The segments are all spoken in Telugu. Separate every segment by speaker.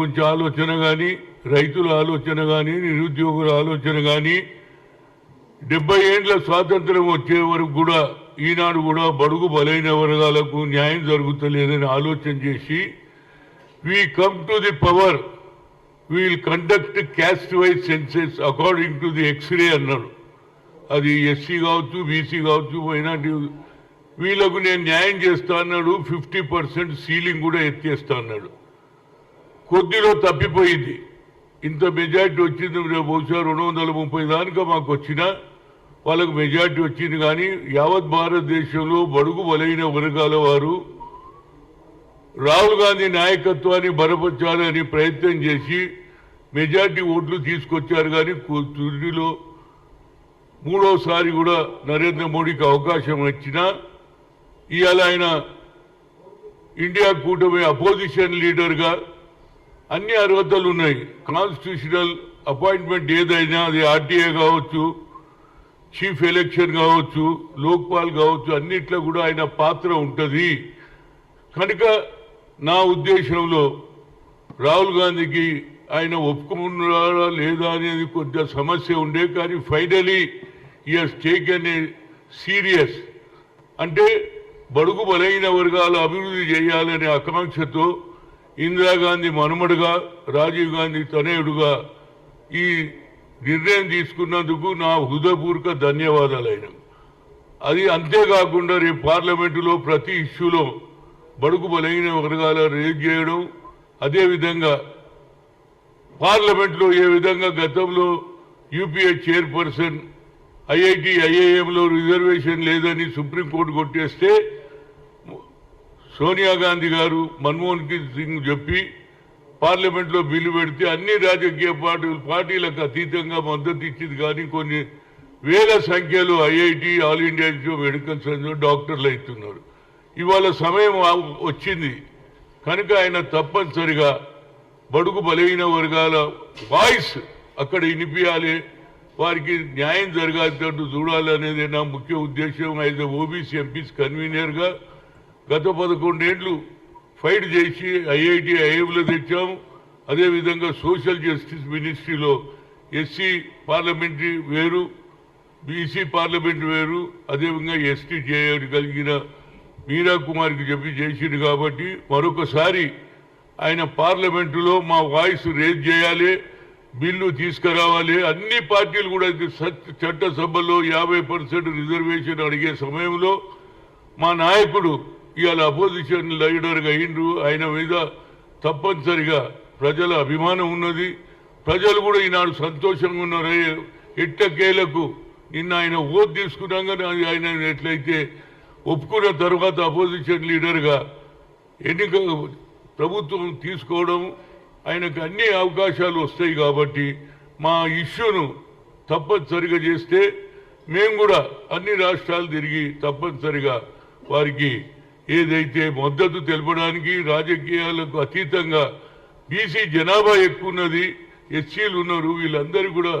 Speaker 1: గురించి ఆలోచన కానీ రైతుల ఆలోచన కానీ నిరుద్యోగుల ఆలోచన కానీ డెబ్బై ఏండ్ల స్వాతంత్రం వచ్చే వరకు కూడా ఈనాడు కూడా బడుగు బలైన వర్గాలకు న్యాయం జరుగుతలేదని ఆలోచన చేసి we come to the power we'll conduct caste wise census according to the xray అన్నాడు అది ఎస్సీ కావచ్చు బీసీ కావచ్చు మైనార్టీ వీళ్ళకు నేను న్యాయం చేస్తా అన్నాడు ఫిఫ్టీ పర్సెంట్ సీలింగ్ కూడా ఎత్తేస్తా అన్నాడు. కొద్దిలో తప్పిపోయింది. ఇంత మెజార్టీ వచ్చింది బహుశా రెండు వందల ముప్పై దానికా మాకు వచ్చినా వాళ్ళకు మెజార్టీ వచ్చింది కానీ యావత్ భారతదేశంలో బడుగు బలైన వర్గాల వారు రాహుల్ గాంధీ నాయకత్వాన్ని బలపరచాలని ప్రయత్నం చేసి మెజార్టీ ఓట్లు తీసుకొచ్చారు కానీ తుదిలో మూడోసారి కూడా నరేంద్ర మోడీకి అవకాశం ఇచ్చినా ఇవాళ ఆయన ఇండియా కూటమి అపోజిషన్ లీడర్గా అన్ని అర్హతలు ఉన్నాయి. కాన్స్టిట్యూషనల్ అపాయింట్మెంట్ ఏదైనా అది ఆర్టీఏ కావచ్చు చీఫ్ ఎలక్షన్ కావచ్చు లోక్పాల్ కావచ్చు అన్నిట్లో కూడా ఆయన పాత్ర ఉంటుంది. కనుక నా ఉద్దేశంలో రాహుల్ గాంధీకి ఆయన ఒప్పుకున్నారా లేదా అనేది కొంచెం సమస్య ఉండే కానీ finally he's taken a serious అంటే బడుగు బలైన వర్గాలు అభివృద్ధి చేయాలనే ఆకాంక్షతో ఇందిరాగాంధీ మనుమడుగా రాజీవ్ గాంధీ తనయుడుగా ఈ నిర్ణయం తీసుకున్నందుకు నా హృదయపూర్వక ధన్యవాదాలైన. అది అంతేకాకుండా రేపు పార్లమెంటులో ప్రతి ఇష్యూలో బడుగు బలైన వర్గాల రేజ్ చేయడం అదేవిధంగా పార్లమెంట్లో ఏ విధంగా గతంలో యూపీఏ చైర్పర్సన్ ఐఐటి ఐఐఎంలో రిజర్వేషన్ లేదని సుప్రీంకోర్టు కొట్టేస్తే సోనియా గాంధీ గారు మన్మోహన్ సింగ్ చెప్పి పార్లమెంట్లో బిల్లు పెడితే అన్ని రాజకీయ పార్టీలు పార్టీలకు అతీతంగా మద్దతు ఇచ్చింది కానీ కొన్ని వేల సంఖ్యలో IIT all India institute medical science డాక్టర్లు అవుతున్నారు. ఇవాళ సమయం వచ్చింది. కనుక ఆయన తప్పనిసరిగా బడుగు బలహీన వర్గాల వాయిస్ అక్కడ వినిపించాలి వారికి న్యాయం జరగాల్సినట్టు చూడాలి అనేది నా ముఖ్య ఉద్దేశం. యాజ్ ఓబీసీ ఎంపీస్ కన్వీనర్గా గత పదకొండేండ్లు ఫైట్ చేసి ఐఐటి ఐఎంలో తెచ్చాము. అదేవిధంగా సోషల్ జస్టిస్ మినిస్ట్రీలో ఎస్సీ పార్లమెంటరీ వేరు బీసీ పార్లమెంట్ వేరు అదేవిధంగా ఎస్టీ చేయగలిగిన మీరా కుమార్కి చెప్పి చేసింది కాబట్టి మరొకసారి ఆయన పార్లమెంటులో మా వాయిస్ రేజ్ చేయాలి బిల్లు తీసుకురావాలి. అన్ని పార్టీలు కూడా ఇది చట్టసభలో యాభై పర్సెంట్ రిజర్వేషన్ అడిగే సమయంలో మా నాయకుడు ఇవాళ అపోజిషన్ లీడర్గా అయిండ్రు ఆయన మీద తప్పనిసరిగా ప్రజల అభిమానం ఉన్నది. ప్రజలు కూడా ఈనాడు సంతోషంగా ఉన్నారు. ఎట్టకేలకు నిన్న ఆయన ఓట్ తీసుకున్నాక ఆయన ఎట్లయితే ఒప్పుకున్న తర్వాత అపోజిషన్ లీడర్గా ఎన్నిక ప్రభుత్వం తీసుకోవడం ఆయనకు అన్ని అవకాశాలు వస్తాయి కాబట్టి మా ఇష్యూను తప్పనిసరిగా చేస్తే మేము కూడా అన్ని రాష్ట్రాలు తిరిగి తప్పనిసరిగా వారికి ఏదైతే మద్దతు తెలపడానికి రాజకీయాలకు అతీతంగా బీసీ జనాభా ఎక్కువ ఉన్నది ఎస్సీలు ఉన్నారు వీళ్ళందరూ కూడా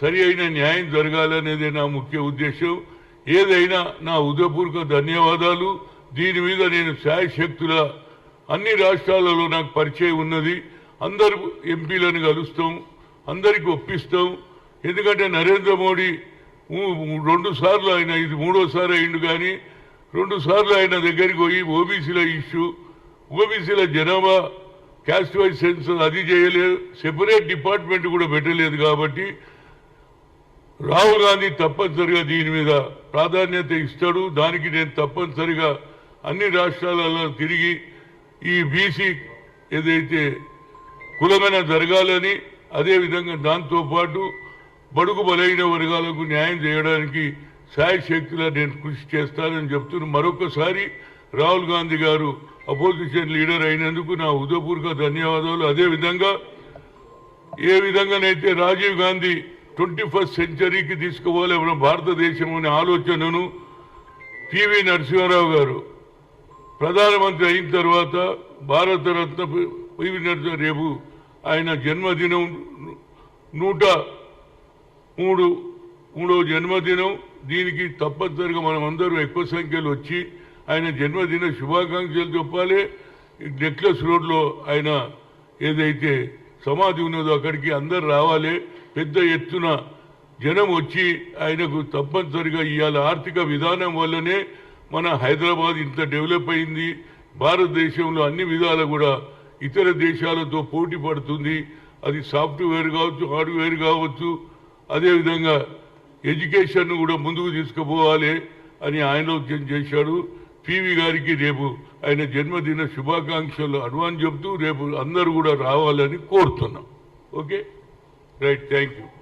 Speaker 1: సరి అయిన న్యాయం జరగాలనేదే నా ముఖ్య ఉద్దేశం. ఏదైనా నా ఉదయపూర్వక ధన్యవాదాలు. దీని మీద నేను శాయశక్తుల అన్ని రాష్ట్రాలలో నాకు పరిచయం ఉన్నది. అందరు ఎంపీలను కలుస్తాం అందరికి ఒప్పిస్తాం. ఎందుకంటే నరేంద్ర మోడీ రెండు సార్లు ఆయన ఇది మూడోసారి అయిండు కానీ రెండు సార్లు ఆయన దగ్గరికి పోయి ఓబీసీల ఇష్యూ ఓబీసీల జనాభా క్యాస్ట్ వైజ్ సెన్స్ అది చేయలేదు సెపరేట్ డిపార్ట్మెంట్ కూడా పెట్టలేదు కాబట్టి రాహుల్ గాంధీ తప్పనిసరిగా దీని మీద ప్రాధాన్యత ఇస్తాడు. దానికి నేను తప్పనిసరిగా అన్ని రాష్ట్రాలలో తిరిగి ఈ బీసీ ఏదైతే కులమైన జరగాలని అదేవిధంగా దాంతోపాటు బడుగు బలైన వర్గాలకు న్యాయం చేయడానికి శాయశక్తులా నేను కృషి చేస్తానని చెప్తున్న మరొకసారి రాహుల్ గాంధీ గారు అపోజిషన్ లీడర్ అయినందుకు నా ఉదయపూర్వక ధన్యవాదాలు. అదేవిధంగా ఏ విధంగానైతే రాజీవ్ గాంధీ ట్వంటీ ఫస్ట్ సెంచరీకి తీసుకోవాలి మన భారతదేశం అనే ఆలోచనను పివి నరసింహారావు గారు ప్రధానమంత్రి అయిన తర్వాత భారతరత్న పివి నరసింహ రేపు ఆయన జన్మదినం నూట మూడు మూడో జన్మదినం దీనికి తప్పనిసరిగా మనం అందరూ ఎక్కువ సంఖ్యలో వచ్చి ఆయన జన్మదిన శుభాకాంక్షలు చెప్పాలి. నెక్లెస్ రోడ్లో ఆయన ఏదైతే సమాధి ఉన్నదో అక్కడికి అందరు రావాలి. పెద్ద ఎత్తున జనం వచ్చి ఆయనకు తప్పనిసరిగా ఇవాళ ఆర్థిక విధానం వల్లనే మన హైదరాబాద్ ఇంత డెవలప్ అయింది. భారతదేశంలో అన్ని విధాలు కూడా ఇతర దేశాలతో పోటీ పడుతుంది. అది సాఫ్ట్వేర్ కావచ్చు హార్డ్వేర్ కావచ్చు అదేవిధంగా ఎడ్యుకేషన్ కూడా ముందుకు తీసుకుపోవాలి అని ఆలోచన చేశాడు పివి గారికి రేపు ఆయన జన్మదిన శుభాకాంక్షలు అడ్వాన్స్ చెప్తూ రేపు అందరూ కూడా రావాలని కోరుతున్నాం. ఓకే? Right thank you.